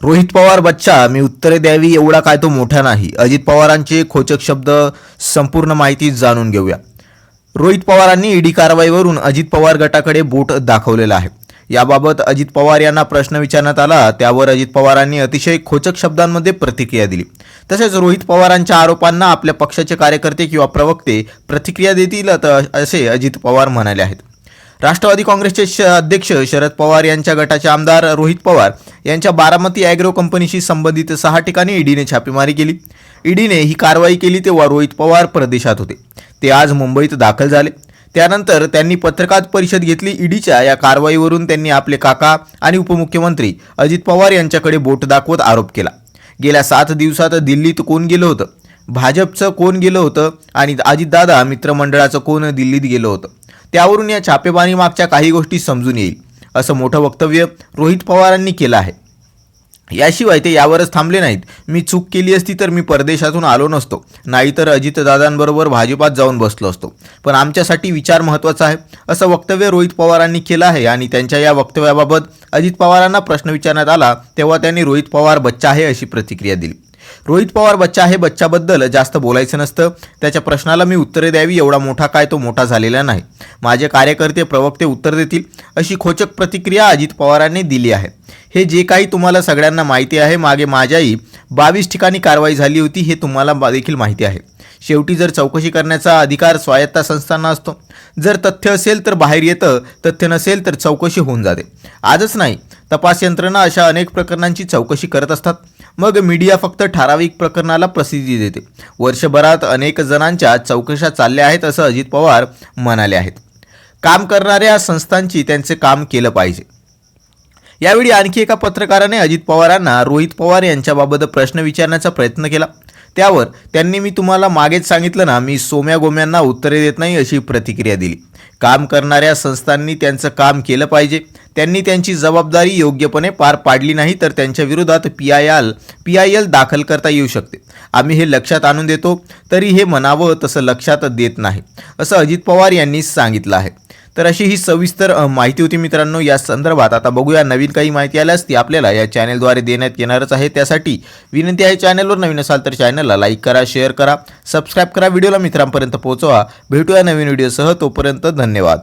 रोहित पवार बच्चा मी उत्तरे द्यावी एवढा काय तो मोठा नाही. अजित पवारांचे खोचक शब्द संपूर्ण माहिती जाणून घेऊया. रोहित पवारांनी ईडी कारवाईवरून अजित पवार गटाकडे बोट दाखवलेलं आहे. याबाबत अजित पवार यांना प्रश्न विचारण्यात आला त्यावर अजित पवारांनी अतिशय खोचक शब्दांमध्ये प्रतिक्रिया दिली. तसेच रोहित पवारांच्या आरोपांना आपल्या पक्षाचे कार्यकर्ते किंवा प्रवक्ते प्रतिक्रिया देतील असे अजित पवार म्हणाले आहेत. राष्ट्रवादी काँग्रेसचे श अध्यक्ष शरद पवार यांच्या गटाचे आमदार रोहित पवार यांच्या बारामती ॲग्रो कंपनीशी संबंधित सहा ठिकाणी ईडीने छापेमारी केली. ईडीने ही कारवाई केली तेव्हा रोहित पवार परदेशात होते. ते आज मुंबईत दाखल झाले. त्यानंतर त्यांनी पत्रकार परिषद घेतली. ईडीच्या या कारवाईवरून त्यांनी आपले काका आणि उपमुख्यमंत्री अजित पवार यांच्याकडे बोट दाखवत आरोप केला. गेल्या सात दिवसात दिल्लीत कोण गेलं होतं? भाजपचं कोण गेलं होतं? आणि अजितदादा मित्रमंडळाचं कोण दिल्लीत गेलं होतं? त्यावरून या छापेबानी मागच्या काही गोष्टी समजून येईल असं मोठं वक्तव्य रोहित पवारांनी केलं आहे. याशिवाय ते यावरच थांबले नाहीत. मी चूक केली असती तर मी परदेशातून आलो नसतो. नाहीतर अजितदादांबरोबर भाजपात जाऊन बसलो असतो. पण आमच्यासाठी विचार महत्त्वाचा आहे असं वक्तव्य रोहित पवारांनी केलं आहे आणि त्यांच्या या वक्तव्याबाबत अजित पवारांना प्रश्न विचारण्यात आला तेव्हा त्यांनी रोहित पवार बच्चा आहे अशी प्रतिक्रिया दिली. रोहित पवार बच्चा आहे बच्चाबद्दल जास्त बोलायचं नसतं. त्याच्या प्रश्नाला मी उत्तरे द्यावी एवढा मोठा काय तो मोठा झालेला नाही. माझे कार्यकर्ते प्रवक्ते उत्तर देतील अशी खोचक प्रतिक्रिया अजित पवारांनी दिली आहे. हे जे काही तुम्हाला सगळ्यांना माहिती आहे मागे माझ्याही बावीस ठिकाणी कारवाई झाली होती हे तुम्हाला देखील माहिती आहे. शेवटी जर चौकशी करण्याचा अधिकार स्वायत्ता संस्थांना असतो. जर तथ्य असेल तर बाहेर येतं तथ्य नसेल तर चौकशी होऊन जाते. आजच नाही तपास यंत्रणा अशा अनेक प्रकरणांची चौकशी करत असतात. मग मीडिया फक्त ठराविक प्रकरणाला प्रसिद्धी देते. वर्षभरात अनेक जणांच्या चौकशा चालल्या आहेत असं अजित पवार म्हणाले आहेत. काम करणाऱ्या संस्थांची त्यांचे काम केलं पाहिजे. यावेळी आणखी एका पत्रकाराने अजित पवारांना रोहित पवार यांच्याबाबत प्रश्न विचारण्याचा प्रयत्न केला. त्यावर त्यांनी मी तुम्हाला मागेच सांगितलं ना मी सोम्या गोम्यांना उत्तरे देत नाही अशी प्रतिक्रिया दिली. काम करणाऱ्या संस्थांनी त्यांचं काम केलं पाहिजे. त्यांनी त्यांची जबाबदारी योग्यपणे पार पाडली नाही तर त्यांच्या विरोधात P I L P I L दाखल करता येऊ शकते. आम्ही हे लक्षात आणून देतो तरी हे म्हणावं तसं लक्षात देत नाही असं अजित पवार यांनी सांगितलं आहे. तर अशी ही सविस्तर माहिती होती मित्रांनो. या संदर्भात आता बघूया. नवीन काही माहिती आल्यास ती आपल्याला या चॅनेलद्वारे देण्यात येणारच आहे. त्यासाठी विनंती आहे चॅनलवर नवीन असाल तर चॅनलला लाईक करा शेअर करा सबस्क्राईब करा. व्हिडिओला मित्रांपर्यंत पोहोचवा. भेटूया नवीन व्हिडिओसह. तोपर्यंत धन्यवाद.